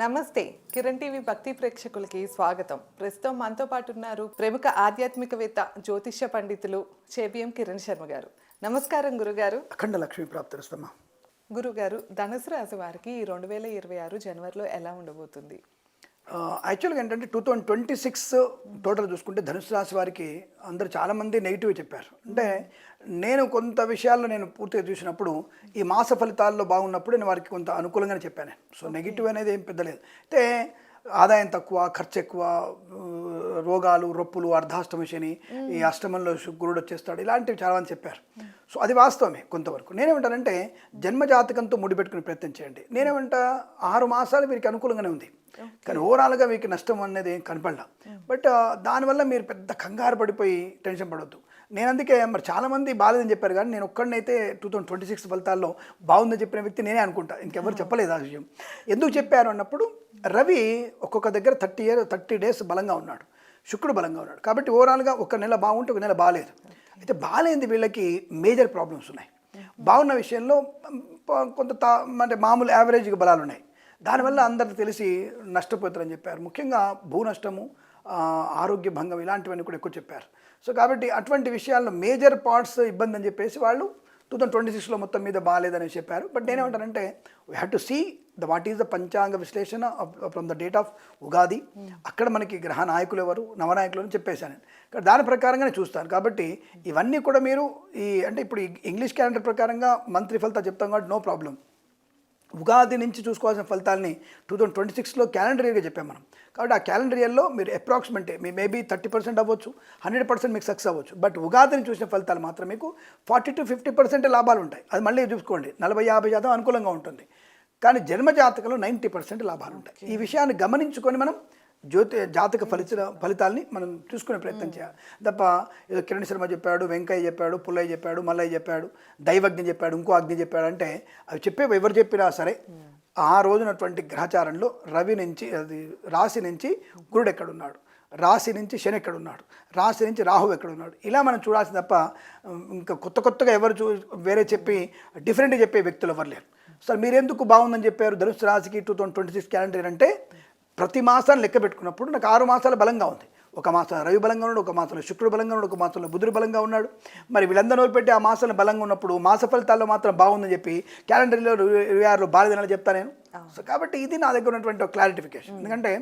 నమస్తే. కిరణ్ టీవీ భక్తి ప్రేక్షకులకి స్వాగతం. ప్రస్తుతం మనతో పాటు ఉన్నారు ప్రముఖ ఆధ్యాత్మికవేత్త జ్యోతిష్య పండితులు చేబిఎం కిరణ్ శర్మ గారు. నమస్కారం గురుగారు. అఖండ లక్ష్మీ ప్రాప్తిరస్తమ్మా గురుగారు ధనుసు రాశి వారికి రెండు వేల ఇరవై ఆరు జనవరిలో ఎలా ఉండబోతుంది? యాక్చువల్గా ఏంటంటే two thousand twenty six total చూసుకుంటే ధనుసు రాశి వారికి అందరూ చాలామంది నెగిటివ్ చెప్పారు. అంటే నేను కొంత విషయాల్లో నేను పూర్తిగా చూసినప్పుడు ఈ మాస ఫలితాల్లో బాగున్నప్పుడు నేను వారికి కొంత అనుకూలంగానే చెప్పాను. సో నెగిటివ్ అనేది ఏం పెద్దలేదు అయితే ఆదాయం తక్కువ ఖర్చు ఎక్కువ రోగాలు రొప్పులు అర్ధాష్టమ శని ఈ అష్టమంలో శుక్రుడు వచ్చేస్తాడు ఇలాంటివి చాలా మంది చెప్పారు సో అది వాస్తవమే కొంతవరకు. నేనేమంటానంటే జన్మజాతకంతో ముడిపెట్టుకునే ప్రయత్నం చేయండి. నేనేమంటా ఆరు మాసాలు వీరికి అనుకూలంగానే ఉంది. కానీ ఓవరాల్గా మీకు నష్టం అనేది ఏం కనపడలా. బట్ దానివల్ల మీరు పెద్ద కంగారు పడిపోయి టెన్షన్ పడవద్దు నేను అందుకే మరి చాలామంది బాగాలేదని చెప్పారు కానీ నేను ఒక్కడినైతే టూ థౌసండ్ ట్వంటీ సిక్స్ ఫలితాల్లో బాగుందని చెప్పిన వ్యక్తి నేనే అనుకుంటా. ఇంకెవరు చెప్పలేదు ఆ విషయం. ఎందుకు చెప్పారు అన్నప్పుడు రవి ఒక్కొక్క దగ్గర థర్టీ ఇయర్ థర్టీ డేస్ బలంగా ఉన్నాడు. శుక్రుడు బలంగా ఉన్నాడు. కాబట్టి ఓవరాల్గా ఒక నెల బాగుంటే ఒక నెల బాగాలేదు అయితే బాగాలేని వీళ్ళకి మేజర్ ప్రాబ్లమ్స్ ఉన్నాయి. బాగున్న విషయంలో కొంత తా అంటే మామూలు యావరేజ్గా బలాలు ఉన్నాయి. దానివల్ల అందరికి తెలిసి నష్టపోతారని చెప్పారు. ముఖ్యంగా భూ నష్టము ఆరోగ్య భంగం ఇలాంటివన్నీ కూడా ఎక్కువ చెప్పారు. సో కాబట్టి అటువంటి విషయాల్లో మేజర్ పార్ట్స్ ఇబ్బంది అని చెప్పేసి వాళ్ళు టూ థౌసండ్ ట్వంటీ సిక్స్లో మొత్తం మీద బాగాలేదని చెప్పారు. బట్ నేనేమంటానంటే we have to see the what is the పంచాంగ విశ్లేషణ from the date of Ugadi అక్కడ మనకి గ్రహ నాయకులు ఎవరు? నవనాయకులు అని చెప్పేశాను. కానీ దాని ప్రకారంగానే చూస్తాను. కాబట్టి ఇవన్నీ కూడా మీరు ఈ అంటే ఇప్పుడు ఈ ఇంగ్లీష్ క్యాలెండర్ ప్రకారంగా మంత్రి ఫలితాలు చెప్తాం కాబట్టి నో ప్రాబ్లం ఉగాది నుంచి చూసుకోవాల్సిన ఫలితాలని టూ థౌసండ్ ట్వంటీ సిక్స్లో క్యాలెండర్ ఇయర్గా చెప్పాం మనం. కాబట్టి ఆ క్యాలెండర్ ఇయర్లో మీరు అప్రాక్సిమేట్ మీ మేబీ థర్టీ పర్సెంట్ అవ్వచ్చు హండ్రెడ్ పర్సెంట్ మీకు సక్సెస్ అవ్వచ్చు. బట్ ఉగాదిని చూసిన ఫలితాలు మాత్రం మీకు ఫార్టీ టు ఫిఫ్టీ పర్సెంట్ లాభాలు ఉంటాయి. అది మళ్ళీ చూసుకోండి. నలభై యాభై శాతం అనుకూలంగా ఉంటుంది. కానీ జన్మ జాతకంలో నైంటీ పర్సెంట్ లాభాలు ఉంటాయి. ఈ విషయాన్ని గమనించుకొని మనం జ్యోతి జాతక ఫలిత ఫలితాల్ని మనం చూసుకునే ప్రయత్నం చేయాలి. తప్ప ఏదో కిరణ్ శర్మ చెప్పాడు వెంకయ్య చెప్పాడు పుల్లయ్య చెప్పాడు మల్లయ్య చెప్పాడు దైవజ్ఞ చెప్పాడు ఇంకో అగ్ని చెప్పాడు అంటే అవి చెప్పే ఎవరు చెప్పినా సరే ఆ రోజునటువంటి గ్రహచారంలో రవి నుంచి అది రాశి నుంచి గురుడు ఎక్కడున్నాడు? రాశి నుంచి శని ఎక్కడున్నాడు? రాశి నుంచి రాహు ఎక్కడున్నాడు? ఇలా మనం చూడాల్సి తప్ప ఇంకా కొత్త కొత్తగా ఎవరు చూ వేరే చెప్పి డిఫరెంట్గా చెప్పే వ్యక్తులు ఎవరు లేరు. సార్ మీరెందుకు బాగుందని చెప్పారు? ధనుసు రాశికి two thousand twenty six calendar అంటే ప్రతి మాసాన్ని లెక్క పెట్టుకున్నప్పుడు నాకు ఆరు మాసాలు బలంగా ఉంది. ఒక మాసం రవి బలంగా ఉన్నాడు ఒక మాసంలో శుక్రుడు బలంగా ఉన్నాడు ఒక మాసంలో బుధుడు బలంగా ఉన్నాడు. మరి వీళ్ళందరూ పెట్టి ఆ మాసాలను బలంగా ఉన్నప్పుడు మాస ఫలితాల్లో మాత్రం బాగుందని చెప్పి క్యాలెండర్లో ఇరవై ఆరులో బాలేదని చెప్తా నేను. సో కాబట్టి ఇది నా దగ్గర ఉన్నటువంటి ఒక క్లారిఫికేషన్. ఎందుకంటే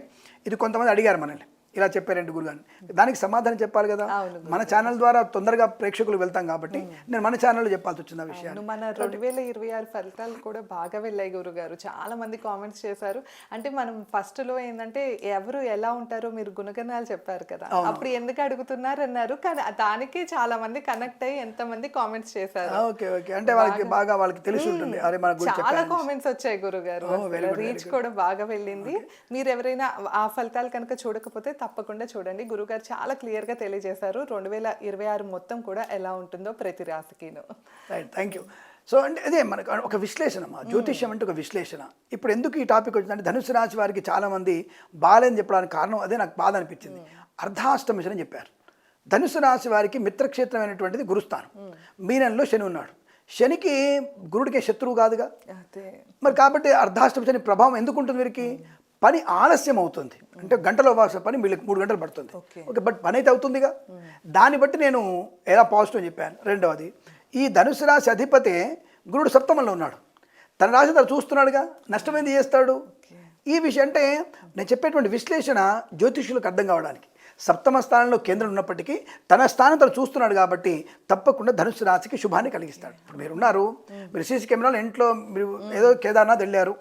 ఇది కొంతమంది అడిగారు మనల్ని. ఇలా చెప్పారండి గురుగారు? దానికి సమాధానం చెప్పాలి కదా? మన ఛానల్ ద్వారా తొందరగా ప్రేక్షకులు వెళ్తాం కాబట్టి నేను మన ఛానల్లో చెప్పాల్సి వచ్చిన అవును, మన రెండు వేల ఇరవై ఆరు ఫలితాలు కూడా బాగా వెళ్ళాయి గురుగారు. చాలా మంది కామెంట్స్ చేశారు. అంటే మనం ఫస్ట్లో ఏంటంటే ఎవరు ఎలా ఉంటారో మీరు గుణగణాలు చెప్పారు కదా. అప్పుడు ఎందుకు అడుగుతున్నారు అన్నారు. కానీ దానికే చాలా మంది కనెక్ట్ అయ్యి ఎంత మంది కామెంట్స్ చేశారు. Okay okay. అంటే వాళ్ళకి బాగా వాళ్ళకి తెలిసి ఉంటుంది. అరే మన గురించి చాలా కామెంట్స్ వచ్చాయి గురుగారు. రీచ్ కూడా బాగా వెళ్ళింది. మీరు ఎవరైనా ఆ ఫలితాలు కనుక చూడకపోతే తప్పకుండా చూడండి. గురుగారు చాలా క్లియర్గా తెలియజేశారు. రెండు వేల ఇరవై ఆరు మొత్తం కూడా ఎలా ఉంటుందో ప్రతి రాశికిను. రైట్ థ్యాంక్ యూ సో అంటే అదే మనకు ఒక విశ్లేషణ మా జ్యోతిష్యం అంటే ఒక విశ్లేషణ. ఇప్పుడు ఎందుకు ఈ టాపిక్ వచ్చిందంటే ధనుసు రాశి వారికి చాలామంది బాలేని చెప్పడానికి కారణం అదే నాకు బాధ అనిపించింది. అర్ధాష్టమి శని అని చెప్పారు. ధనుసు రాశి వారికి మిత్రక్షేత్రమైనటువంటిది గురుస్థానం. మీనంలో శని ఉన్నాడు. శనికి గురుడికి శత్రువు కాదుగా. మరి కాబట్టి అర్ధాష్టమి శని ప్రభావం ఎందుకు ఉంటుంది వీరికి? పని ఆలస్యం అవుతుంది. అంటే గంటలో వాస పని వీళ్ళకి మూడు గంటలు పడుతుంది. ఓకే. బట్ పని అయితే అవుతుందిగా. దాన్ని బట్టి నేను ఎలా పాజిటివ్ అని చెప్పాను. రెండవది ఈ ధనుసు రాశి అధిపతి గురుడు సప్తమంలో ఉన్నాడు. తన రాశి తను చూస్తున్నాడుగా నష్టమైంది చేస్తాడు? ఈ విషయం అంటే నేను చెప్పేటువంటి విశ్లేషణ జ్యోతిష్యులకు అర్థం కావడానికి. సప్తమ స్థానంలో కేంద్రం ఉన్నప్పటికీ తన స్థానం తను చూస్తున్నాడు కాబట్టి తప్పకుండా ధనుసు రాశికి శుభాన్ని కలిగిస్తాడు. ఇప్పుడు మీరు ఉన్నారు మీరు సీసీ కెమెరాలో ఇంట్లో మీరు ఏదో కేదార్నాథ్ వెళ్ళారు.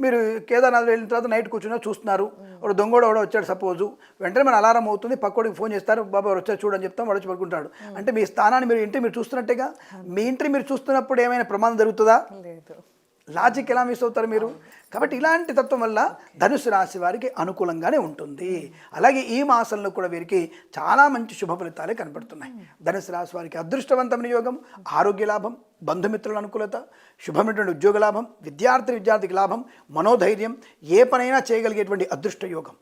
మీరు కేదార్నాథ్ వెళ్ళిన తర్వాత నైట్ కూర్చున్నా చూస్తున్నారు. ఒక దొంగోడు ఎవడో వచ్చాడు సపోజు. వెంటనే మన అలారం అవుతుంది. పక్కోడికి ఫోన్ చేస్తారు. బాబా వాడు వచ్చారు చూడని చెప్తాం. వాడు వచ్చి పడుకుంటాడు. అంటే మీ స్థానాన్ని మీరు ఇంటి మీరు చూస్తున్నట్టేగా మీ ఇంటి మీరు చూస్తున్నప్పుడు ఏమైనా ప్రమాదం జరుగుతుందా? లేదు. లాజిక్ ఎలా మిస్ అవుతారు మీరు? కాబట్టి ఇలాంటి తత్వం వల్ల ధనుసు రాశి వారికి అనుకూలంగానే ఉంటుంది. అలాగే ఈ మాసంలో కూడా వీరికి చాలా మంచి శుభ ఫలితాలే కనబడుతున్నాయి ధనుసు రాశి వారికి అదృష్టవంతమైన యోగం ఆరోగ్య లాభం బంధుమిత్రుల అనుకూలత శుభమైనటువంటి ఉద్యోగ లాభం విద్యార్థి విద్యార్థికి లాభం మనోధైర్యం ఏ పనైనా చేయగలిగేటువంటి అదృష్ట యోగం.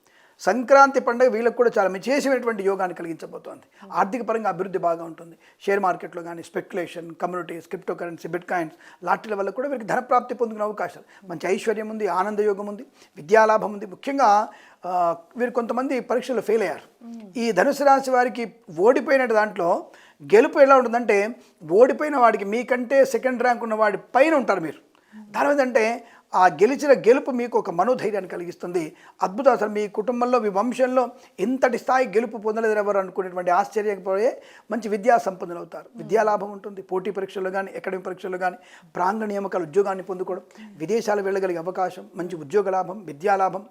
సంక్రాంతి పండుగ వీళ్ళకి కూడా చాలా విశేషమైనటువంటి యోగాన్ని కలిగించబోతోంది. ఆర్థిక పరంగా అభివృద్ధి బాగా ఉంటుంది. షేర్ మార్కెట్లో కానీ speculation communities crypto currency bitcoins లాటరీల వల్ల కూడా వీరికి ధనప్రాప్తి పొందుకునే అవకాశాలు. మంచి ఐశ్వర్యం ఉంది ఆనంద యోగం ఉంది విద్యాలాభం ఉంది. ముఖ్యంగా వీరు కొంతమంది పరీక్షలు ఫెయిల్ అయ్యారు. ఈ ధనుసు రాశి వారికి ఓడిపోయిన దాంట్లో గెలుపు ఎలా ఉంటుందంటే ఓడిపోయిన వాడికి మీకంటే సెకండ్ ర్యాంక్ ఉన్న వాడి పైన ఉంటారు మీరు. దాని మీద అంటే ఆ గెలిచిన గెలుపు మీకు ఒక మనోధైర్యాన్ని కలిగిస్తుంది. అద్భుతం అసలు మీ కుటుంబంలో మీ వంశంలో ఇంతటి స్థాయి గెలుపు పొందలేదు ఎవరు అనుకునేటువంటి ఆశ్చర్యపోయే మంచి విద్యా సంపన్నులు అవుతారు. విద్యాలాభం ఉంటుంది. పోటీ పరీక్షల్లో కానీ అకాడమిక్ పరీక్షల్లో కానీ ప్రాంగణ నియామకాలు ఉద్యోగాన్ని పొందుకోవడం విదేశాలు వెళ్ళగలిగే అవకాశం మంచి ఉద్యోగ లాభం విద్యాలాభం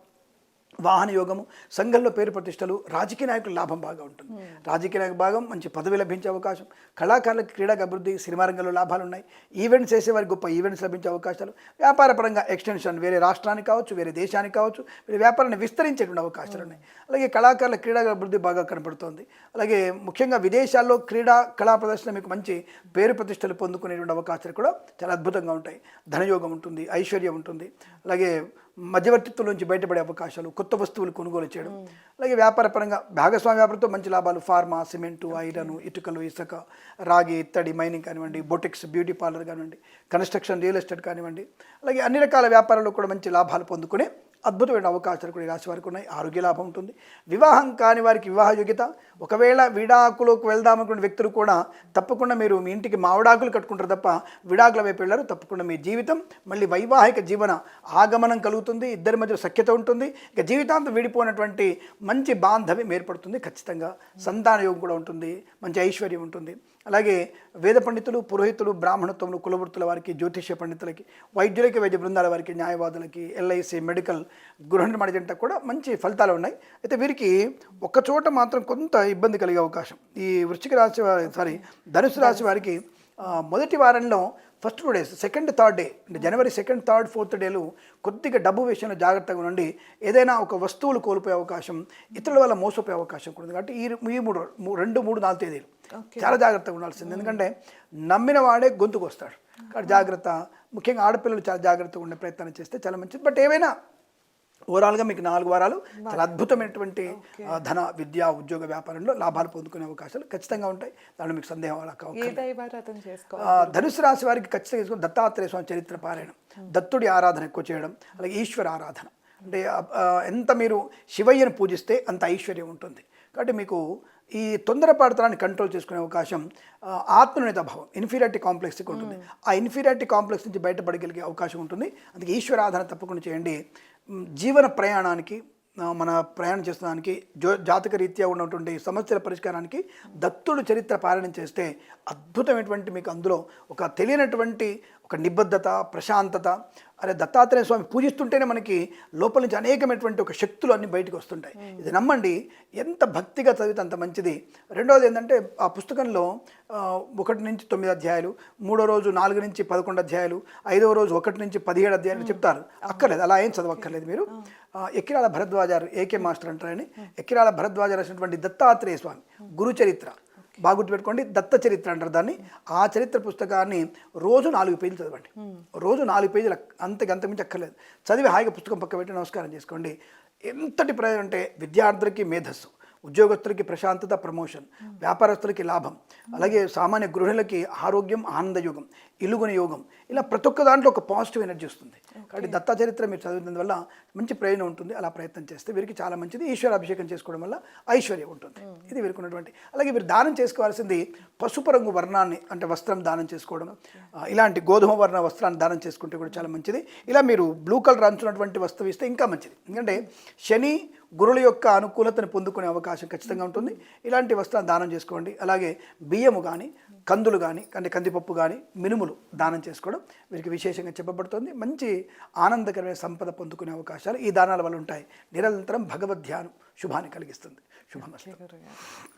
వాహన యోగము సంఘంలో పేరు ప్రతిష్టలు రాజకీయ నాయకుల లాభం బాగా ఉంటుంది. రాజకీయ నాయక భాగం మంచి పదవి లభించే అవకాశం. కళాకారులకు క్రీడా అభివృద్ధి సినిమా రంగంలో లాభాలు ఉన్నాయి ఈవెంట్స్ చేసేవారికి గొప్ప ఈవెంట్స్ లభించే అవకాశాలు. వ్యాపార పరంగా ఎక్స్టెన్షన్ వేరే రాష్ట్రానికి కావచ్చు వేరే దేశానికి కావచ్చు వేరే వ్యాపారాన్ని విస్తరించేటువంటి అవకాశాలు ఉన్నాయి. అలాగే కళాకారుల క్రీడా అభివృద్ధి బాగా కనపడుతోంది. అలాగే ముఖ్యంగా విదేశాల్లో క్రీడా కళా ప్రదర్శన మీకు మంచి పేరు ప్రతిష్టలు పొందుకునేటువంటి అవకాశాలు కూడా చాలా అద్భుతంగా ఉంటాయి. ధనయోగం ఉంటుంది ఐశ్వర్యం ఉంటుంది. అలాగే మధ్యవర్తిత్వం నుంచి బయటపడే అవకాశాలు కొత్త వస్తువులు కొనుగోలు చేయడం అలాగే వ్యాపార పరంగా వ్యాపారంతో మంచి లాభాలు ఫార్మా సిమెంటు ఐరన్ ఇటుకలు ఇసుక రాగి ఇత్తడి మైనింగ్ కానివ్వండి బొటిక్స్ బ్యూటీ పార్లర్ కానివ్వండి కన్స్ట్రక్షన్ రియల్ ఎస్టేట్ కానివ్వండి అలాగే అన్ని రకాల వ్యాపారాల్లో కూడా మంచి లాభాలు పొందుకునే అద్భుతమైన అవకాశాలు కూడా రాశి వారికి ఉన్నాయి. ఆరోగ్య లాభం ఉంటుంది. వివాహం కాని వారికి వివాహ యోగ్యత. ఒకవేళ విడాకులకు వెళ్దామనుకున్న వ్యక్తులు కూడా తప్పకుండా మీరు మీ ఇంటికి మావిడాకులు కట్టుకుంటారు తప్ప విడాకుల వైపు వెళ్ళారు. తప్పకుండా మీ జీవితం మళ్ళీ వైవాహిక జీవన ఆగమనం కలుగుతుంది. ఇద్దరి మధ్య సఖ్యత ఉంటుంది. ఇక జీవితాంతం విడిపోయినటువంటి మంచి బాంధవ్యం ఏర్పడుతుంది. ఖచ్చితంగా సంతాన యోగం కూడా ఉంటుంది. మంచి ఐశ్వర్యం ఉంటుంది. అలాగే వేద పండితులు పురోహితులు బ్రాహ్మణత్వములు కులవృత్తుల వారికి జ్యోతిష్య పండితులకి వైద్యులకి వైద్య బృందాల వారికి న్యాయవాదులకి ఎల్ఐసి మెడికల్ గృహ నిర్మాణ జంట కూడా మంచి ఫలితాలు ఉన్నాయి. అయితే వీరికి ఒక్కచోట మాత్రం కొంత ఇబ్బంది కలిగే అవకాశం. ఈ వృశ్చిక రాశి వారి సారీ ధనుసు రాశి వారికి మొదటి వారంలో first two days second third day అంటే జనవరి సెకండ్ థర్డ్ ఫోర్త్ డేలు కొద్దిగా డబ్బు విషయంలో జాగ్రత్తగా ఉండండి. ఏదైనా ఒక వస్తువులు కోల్పోయే అవకాశం ఇతరుల వల్ల మోసపోయే అవకాశం కూడా ఉంది. కాబట్టి ఈ మూడు రెండు మూడు నాలుగు తేదీలు చాలా జాగ్రత్తగా ఉండాల్సింది. ఎందుకంటే నమ్మిన వాడే గొంతుకు వస్తాడు. కాబట్టి జాగ్రత్త ముఖ్యంగా ఆడపిల్లలు చాలా జాగ్రత్తగా ఉండే ప్రయత్నం చేస్తే చాలా మంచిది. బట్ ఏమైనా ఓవరాల్గా మీకు నాలుగు వారాలు చాలా అద్భుతమైనటువంటి ధన విద్య ఉద్యోగ వ్యాపారంలో లాభాలు పొందుకునే అవకాశాలు ఖచ్చితంగా ఉంటాయి. దాంట్లో మీకు సందేహం అలా ధనుసు రాశి వారికి ఖచ్చితంగా తీసుకుని దత్తాత్రేయ స్వామి చరిత్ర పారాయణం దత్తుడి ఆరాధన ఎక్కువ చేయడం అలాగే ఈశ్వర ఆరాధన. అంటే ఎంత మీరు శివయ్యను పూజిస్తే అంత ఐశ్వర్యం ఉంటుంది. కాబట్టి మీకు ఈ తొందరపాటుతనాన్ని కంట్రోల్ చేసుకునే అవకాశం ఆ, ఆత్మనిర్ణీత భావం ఇన్ఫీరియారిటీ కాంప్లెక్స్ ఉంటుంది. ఆ ఇన్ఫీరియారిటీ కాంప్లెక్స్ నుంచి బయటపడగలిగే అవకాశం ఉంటుంది. అందుకే ఈశ్వర ఆరాధన తప్పకుండా చేయండి. జీవన ప్రయాణానికి మన ప్రయాణం చేసడానికి జో జాతక రీత్యా ఉన్నటువంటి సమస్యల పరిష్కారానికి దత్తుడు చరిత్ర పాలన చేస్తే అద్భుతమైనటువంటి మీకు అందులో ఒక తెలియనటువంటి ఒక నిబద్ధత ప్రశాంతత అరే దత్తాత్రేయ స్వామి పూజిస్తుంటేనే మనకి లోపల నుంచి అనేకమైనటువంటి ఒక శక్తులు అన్నీ బయటకు వస్తుంటాయి. ఇది నమ్మండి ఎంత భక్తిగా చదివితే అంత మంచిది. రెండవది ఏంటంటే ఆ పుస్తకంలో ఒకటి నుంచి తొమ్మిది అధ్యాయాలు మూడో రోజు నాలుగు నుంచి పదకొండు అధ్యాయాలు ఐదవ రోజు ఒకటి నుంచి పదిహేడు అధ్యాయాలు చెప్తారు. అక్కర్లేదు అలా ఏం చదవక్కర్లేదు మీరు. ఆ, ఎక్కిరాల భరద్వాజారు ఏకే మాస్టర్ అంటారని. ఎక్కిరాల భరద్వాజ రాసినటువంటి దత్తాత్రేయ స్వామి గురు చరిత్ర బాగా గుర్తుపెట్టుకోండి దత్త చరిత్ర అంటారు దాన్ని. ఆ చరిత్ర పుస్తకాన్ని రోజు నాలుగు పేజీలు చదవండి. రోజు నాలుగు పేజీలు అక్- అంతకు అంతమించి అక్కర్లేదు. చదివి హాయిగా పుస్తకం పక్క పెట్టి నమస్కారం చేసుకోండి. ఎంతటి ప్రయోజనం అంటే విద్యార్థులకి మేధస్సు. ఉద్యోగస్తులకి ప్రశాంతత ప్రమోషన్ వ్యాపారస్తులకి లాభం అలాగే సామాన్య గృహిణులకి ఆరోగ్యం ఆనందయోగం ఇలుగుని యోగం ఇలా ప్రతి ఒక్క దాంట్లో ఒక పాజిటివ్ ఎనర్జీ వస్తుంది. కాబట్టి దత్త చరిత్ర మీరు చదివినందు వల్ల మంచి ప్రయోజనం ఉంటుంది. అలా ప్రయత్నం చేస్తే వీరికి చాలా మంచిది. ఈశ్వర అభిషేకం చేసుకోవడం వల్ల ఐశ్వర్యం ఉంటుంది. ఇది వీరికి ఉన్నటువంటి అలాగే వీరు దానం చేసుకోవాల్సింది పసుపు రంగు వర్ణాన్ని అంటే వస్త్రం దానం చేసుకోవడం. ఇలాంటి గోధుమ వర్ణ వస్త్రాన్ని దానం చేసుకుంటే కూడా చాలా మంచిది. ఇలా మీరు బ్లూ కలర్ అంచున్నటువంటి వస్తువు ఇస్తే ఇంకా మంచిది. ఎందుకంటే శని గురుల యొక్క అనుకూలతను పొందుకునే అవకాశం ఖచ్చితంగా ఉంటుంది. ఇలాంటి వస్తువులను దానం చేసుకోండి. అలాగే బియ్యము కానీ కందులు కానీ అంటే కందిపప్పు కానీ మినుములు దానం చేసుకోవడం వీరికి విశేషంగా చెప్పబడుతుంది. మంచి ఆనందకరమైన సంపద పొందుకునే అవకాశాలు ఈ దానాల వల్ల ఉంటాయి. నిరంతరం భగవద్ ధ్యానం శుభాన్ని కలిగిస్తుంది. శుభమస్తు.